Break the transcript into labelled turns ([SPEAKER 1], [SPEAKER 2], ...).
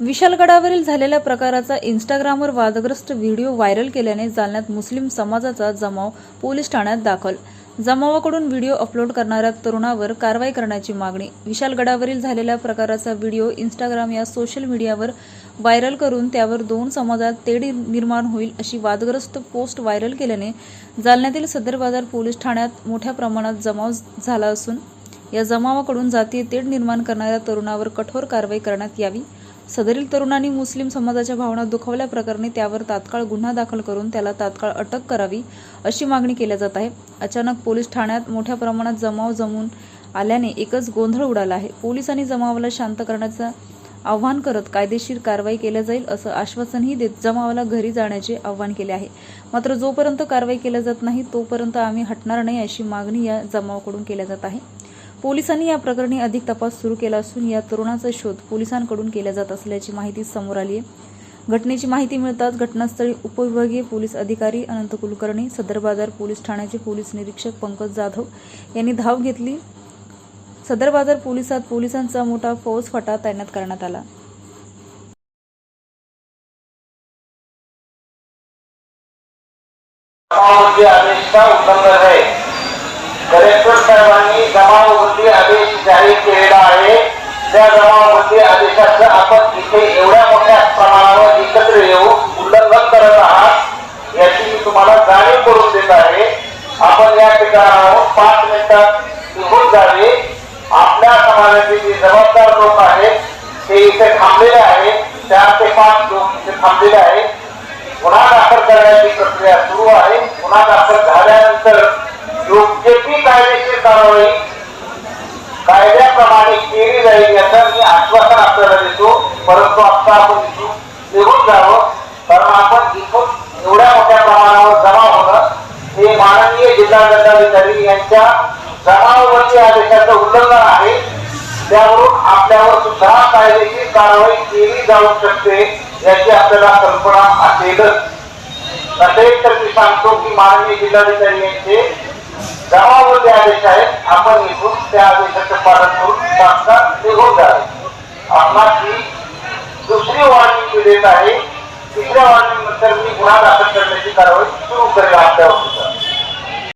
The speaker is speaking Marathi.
[SPEAKER 1] विशालगडावरील झालेल्या प्रकाराचा इन्स्टाग्रामवर वादग्रस्त व्हिडिओ व्हायरल केल्याने जालन्यात मुस्लिम समाजाचा जमाव पोलीस ठाण्यात दाखल. जमावाकडून व्हिडिओ अपलोड करणाऱ्या तरुणावर कारवाई करण्याची मागणी. विशालगडावरील झालेल्या प्रकाराचा व्हिडिओ इन्स्टाग्राम या सोशल मीडियावर व्हायरल करून त्यावर दोन समाजात तेढ निर्माण होईल अशी वादग्रस्त पोस्ट व्हायरल केल्याने जालन्यातील सदर बाजार पोलीस ठाण्यात मोठ्या प्रमाणात जमाव झाला असून या जमावाकडून जातीय तेढ निर्माण करणाऱ्या तरुणावर कठोर कारवाई करण्यात यावी. सदरील तरुणांनी मुस्लिम समाजाच्या भावना दुखावल्याप्रकरणी त्यावर तात्काळ गुन्हा दाखल करून त्याला तात्काळ अटक करावी अशी मागणी केल्या जात आहे. अचानक पोलीस ठाण्यात मोठ्या प्रमाणात जमाव जमून आल्याने एकच गोंधळ उडाला आहे. पोलिसांनी जमावाला शांत करण्याचं आव्हान करत कायदेशीर कारवाई केल्या जाईल असं आश्वासनही देत जमावाला घरी जाण्याचे आव्हान केले आहे. मात्र जोपर्यंत कारवाई केल्या जात नाही तोपर्यंत आम्ही हटणार नाही अशी मागणी या जमावाकडून केल्या जात आहे. पोलिसांनी या प्रकरणी अधिक तपास सुरू केला असून या तरुणाचा शोध पोलिसांकडून केला जात असल्याची माहिती समोर आली आहे. घटनेची माहिती मिळताच घटनास्थळी उपविभागीय पोलीस अधिकारी अनंत कुलकर्णी सदर बाजार पोलीस ठाण्याचे पोलीस निरीक्षक पंकज जाधव यांनी धाव घेतली. सदर बाजार पोलिसात पोलिसांचा मोठा फौज फटा तैनात करण्यात आला.
[SPEAKER 2] है आदेशचा उल्लंघन आहे कलेक्टर साहेबांनी जमावबंदी आदेश जाहीर केलेला आहे. त्या जमावबंदी आदेशाचं आपण इथे एवढ्या मोठ्या प्रमाणावर एकत्र येऊ उल्लंघन करत आहात याची मी तुम्हाला जाणीव करून देत आहे. आपण या ठिकाणावर पाच मिनिटात निघून जावे. आपल्या समाजाचे जे जबाबदार लोक आहेत ते इथे थांबलेले आहेत. चार ते पाच लोक इथे थांबलेले आहेत. गुन्हा दाखल करण्याची प्रक्रिया सुरू आहे. गुन्हा दाखल झाल्यानंतर योग्य ती कायदेशीर कारवाई कायद्याप्रमाणे केली जाईल याचं मी आश्वासन आपल्याला देतो. परंतु आता आपण इथून निघून जावं. कारण आपण इथून एवढ्या मोठ्या प्रमाणावर जमा होणं हे माननीय जिल्हा दंडाधिकारी यांच्या जमावबंदी आदेशाचं उल्लंघन आहे. त्यावरून आपल्यावर सुद्धा कायदेशीर कारवाई केली जाऊ शकते याची आपल्याला कल्पना असेलच. तसेच तर मी सांगतो की माननीय जिल्हाधिकारी यांचे जमावबंदी आदेश आहेत. आपण इथून त्या आदेश पालन करून तात्काळ निघून जावे आपणास ही दुसरी वॉर्निंग मी देत आहे. तिसऱ्या वॉर्निंग नंतर मी गुन्हा दाखल करण्याची कारवाई सुरू करेल आपल्यावर